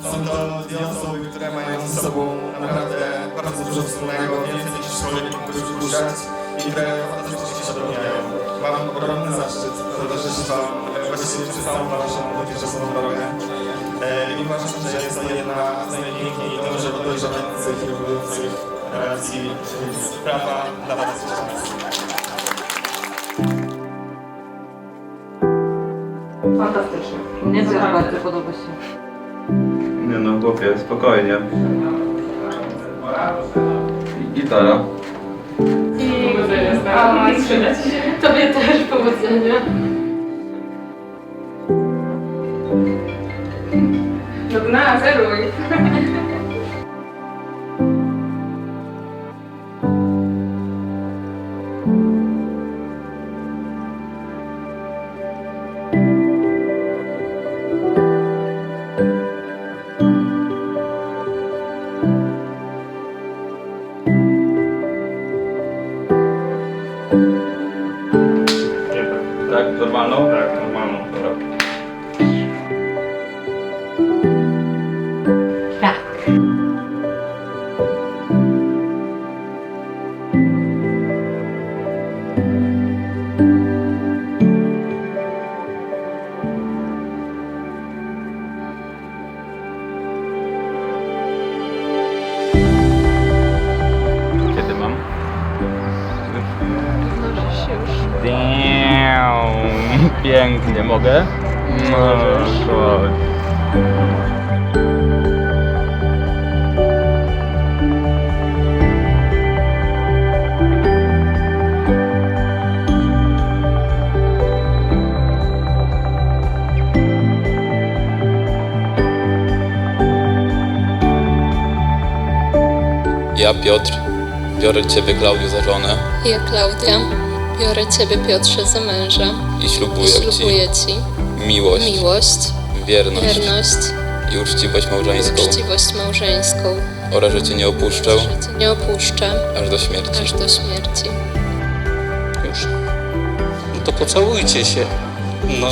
Są to dwie osoby, które mają ze sobą naprawdę bardzo dużo wspólnego, więcej niż człowiek mógłby przypuszczać i które fantastycznie się dopełniają. Mam ogromny zaszczyt towarzyszyć Wam e, właściwie przez całą Waszą dotychczasową drogę. E, I uważam, że jest to jedna z najpiękniej i dobrze dojrzewających i budujących relacji, brawa dla Was. Fantastycznie. Mnie też bardzo podoba się. No, spokojnie. Gitara. I. Tobie też powodzenia. Do dna, zeruj. Tak, normalną? Tak, normalną. Dobra. Pięknie, mogę? Chodź. Ja, Piotr, biorę Ciebie, Klaudiu, za żonę Ja, Klaudia, biorę Ciebie, Piotrze, za męża i i ślubuję ślubuję Ci Ci miłość, miłość, wierność wierność i uczciwość małżeńską uczciwość małżeńską, oraz, że Cię nie opuszczę że Cię nie opuszczę aż do śmierci. aż do śmierci. Już. No to pocałujcie się. No.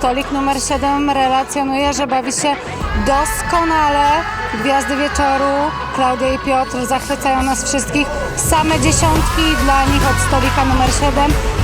Stolik numer 7 relacjonuje, że bawi się doskonale. Gwiazdy wieczoru, Klaudia i Piotr zachwycają nas wszystkich. Same dziesiątki dla nich od stolika numer 7.